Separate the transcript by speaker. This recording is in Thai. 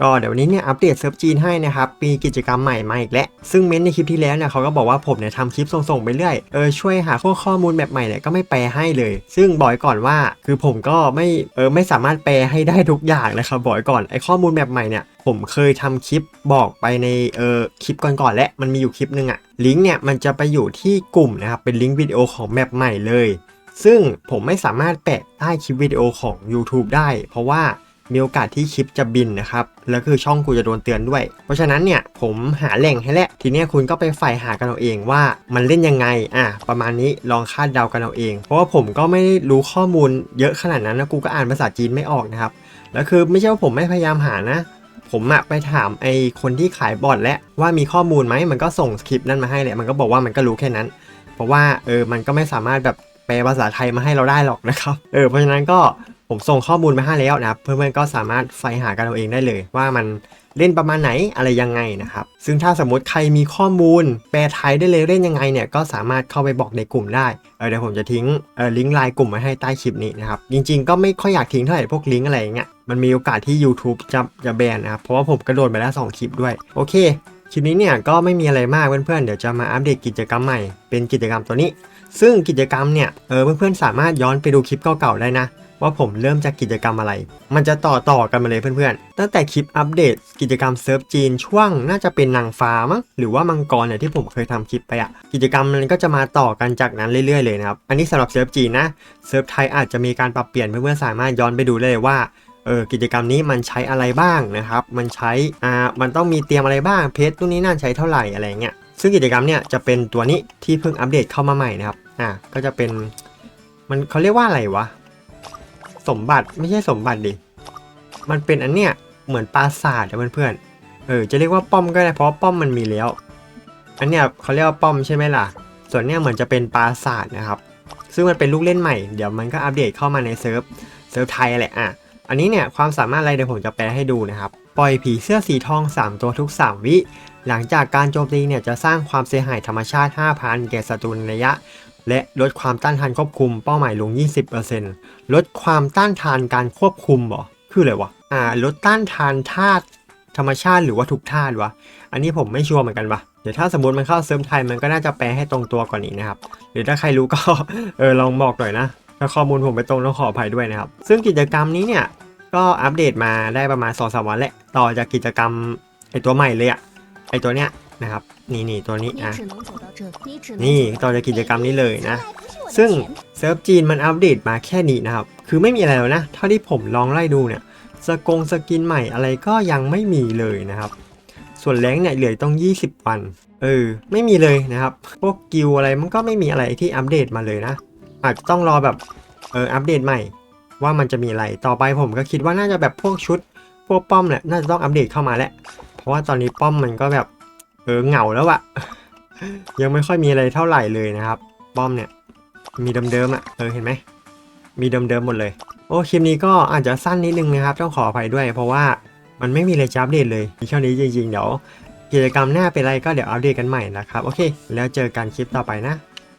Speaker 1: ก็เดี๋ยววันนี้เนี่ยอัปเดตเซิร์ฟจีนให้นะครับมีกิจกรรมใหม่มาอีกแล้วซึ่งเม้นต์ในคลิปที่แล้วเนี่ยเขาก็บอกว่าผมเนี่ยทำคลิปส่งๆไปเรื่อยเออช่วยหาข้อข้อมูลแบบใหม่เนี่ยก็ไม่แปลให้เลย ซึ่งบอกก่อนว่าคือผมก็ไม่เออไม่สามารถแปลให้ได้ทุกอย่างนะครับบอกก่อนไอข้อมูลแบบใหม่เนี่ยผมเคยทำคลิปบอกไปในเออคลิปก่อนๆและมันมีอยู่คลิปนึงอะลิงก์เนี่ยมันจะไปอยู่ที่กลุ่มนะครับเป็นลิงก์วิดีโอของแมปใหม่เลยซึ่งผมไม่สามารถแปะใต้คลิปวิดีโอของ YouTube ได้ เพราะว่า มีโอกาสที่คลิปจะบินนะครับ แล้วคือช่องกูจะโดนเตือนด้วย เพราะฉะนั้นเนี่ยผมหาแหล่งให้แล้วทีนี้คุณก็ไปใฝ่หากันเอาเองว่ามันเล่นยังไงอะประมาณนี้ลองคาดเดากันเอาเอง เพราะว่าผมก็ไม่ได้รู้ข้อมูลเยอะขนาดนั้นนะกูก็อ่านภาษาจีนไม่ออกนะครับแล้วคือไม่ใช่ว่าผมไม่พยายามหานะผมอะไปถามไอ้คนที่ขายบอร์ดแล้วว่ามีข้อมูลไหมมันก็ส่งสคริปต์นั้นมาให้แหละมันก็บอกว่ามันก็รู้แค่นั้น เพราะว่าเออมันก็ไม่สามารถแบบแปลภาษาไทยมาให้เราได้หรอกนะครับเออเพราะฉะนั้นก็ ผมส่งข้อมูลมาให้แล้วนะครับ เพื่อนๆก็สามารถไฟหากันเอาเองได้เลย ว่ามันเล่นประมาณไหนอะไรยังไงนะครับ ซึ่งถ้าสมมติใครมีข้อมูล แปลไทยได้เลยเล่นยังไงเนี่ยก็สามารถเข้าไปบอกในกลุ่มได้เเดี๋ยวผมจะทิ้งลิงก์ไลน์กลุ่มไว้ให้ใต้คลิปนี้นะครับ จริงๆก็ไม่ค่อยอยากทิ้งเท่าไหร่พวกลิงก์อะไรอย่างเงี้ยมันมีโอกาสที่ YouTube จะจะแบนนะครับเพราะว่าผมกระโดดไปแล้วสองคลิปด้วยโอเคคลิปนี้เนี่ยก็ไม่มีอะไรมากเพื่อนๆเดี๋ยวจะมาอัปเดตกิจกรรมใหม่ เป็นกิจกรรมตัวนี้ ซึ่งกิจกรรมเนี่ยเออเพื่อนๆสามารถย้อนไปดูคลิปเก่าๆได้นะ ว่าผมเริ่มจากกิจกรรมอะไร มันจะต่อต่อกันมาเลยเพื่อนๆ ตั้งแต่คลิปอัปเดต กิจกรรมเซิร์ฟจีนช่วงน่าจะเป็นนางฟ้ามั้งหรือว่ามังกรเนี่ยที่ผมเคยทำคลิปไปอะกิจกรรมมันก็จะมาต่อกันจากนั้นเรื่อยๆเลยนะครับอันนี้สำหรับเซิร์ฟจีนนะเซิร์ฟไทยอาจจะมีการปรับเปลี่ยนเพื่อนๆสามารถย้อนไปดูได้เลยว่าเออกิจกรรมนี้มันใช้อะไรบ้างนะครับ มันใช้อ่ามันต้องมีเตรียมอะไรบ้างเพจตัวนี้นั่นใช้เท่าไหร่อะไรเงี้ยซึ่งกิจกรรมเนี่ยจะเป็นตัวนี้ที่เพิ่งอัปเดตเข้ามาใหม่นะครับอ่าก็จะเป็นมันเขาเรียกว่าอะไรวะ สมบัติไม่ใช่สมบัติดิ มันเป็นอันเนี้ยเหมือนปราสาทอะเพื่อนๆ เออ จะเรียกว่าป้อมก็ได้เพราะป้อมมันมีแล้ว อันเนี้ยเขาเรียกว่าป้อมใช่ไหมล่ะ ส่วนเนี้ยเหมือนจะเป็นปราสาทนะครับ ซึ่งมันเป็นลูกเล่นใหม่ เดี๋ยวมันก็อัปเดตเข้ามาในเซิร์ฟ เซิร์ฟไทยแหละอะ อันนี้เนี่ยความสามารถอะไรเดี๋ยวผมจะแปลให้ดูนะครับ ปล่อยผีเสื้อสีทอง 3 ตัวทุก 3 วิ หลังจากการโจมตีเนี่ยจะสร้างความเสียหายธรรมชาติ 5,000 แก่ศัตรูในระยะ และลดความต้านทานควบคุมเป้าหมายลง 20%ลดความต้านทานการควบคุมหรอคืออะไรวะอ่าลดต้านทานธาตุธรรมชาติหรือว่าทุกธาตุวะ อันนี้ผมไม่ชัวร์เหมือนกันวะเดี๋ยวถ้าสมมติมันเข้าเซิร์ฟไทยมันก็น่าจะแปลให้ตรงตัวก่อนนี้นะครับ หรือถ้าใครรู้ก็เออลองบอกหน่อยนะถ้าข้อมูลผมไปตรงต้องขออภัยด้วยนะครับ ซึ่งกิจกรรมนี้เนี่ยก็อัปเดตมาได้ประมาณ2อสวันแหละ ต่อจากกิจกรรมไอตัวใหม่เลยอะไอตัวเนี้ย นะครับ นี่นตัวนี้อะนี่ต่อจากกิจกรรมนี้เลยนะ ซึ่งเซิร์ฟจีนมันอัปเดตมาแค่นี้นะครับ คือไม่มีอะไรแล้วนะ เท่าที่ผมลองไล่ดูเนี่ยสกงสกินใหม่อะไรก็ยังไม่มีเลยนะครับ ส่วนแรงเนี่ยเหลือต้อง 20 วัน เออ ไม่มีเลยนะครับ พวกกิวอะไรมันก็ไม่มีอะไรที่อัปเดตมาเลยนะ อาจจะต้องรอแบบเอออัปเดตใหม่ ว่ามันจะมีอะไร ต่อไปผมก็คิดว่าน่าจะแบบพวกชุด พวกป้อมแหละน่าจะต้องอัปเดตเข้ามาแล้ว เพราะว่าตอนนี้ป้อมมันก็แบบ เออเหงาแล้วอะยังไม่ค่อยมีอะไรเท่าไหร่เลยนะครับป้อมเนี่ย มีเดิมๆอะเออเห็นไหมมีเดิมๆหมดเลยโอ้คลิปนี้ก็อาจจะสั้นนิดนึงนะครับ ต้องขออภัยด้วย เพราะว่ามันไม่มีอะไรจะอัปเดตเลยมีแค่นี้จริงๆ เดี๋ยวกิจกรรมหน้าเป็นอะไรก็เดี๋ยวอัปเดตกันใหม่นะครับ โอเค แล้วเจอกันคลิปต่อไปนะ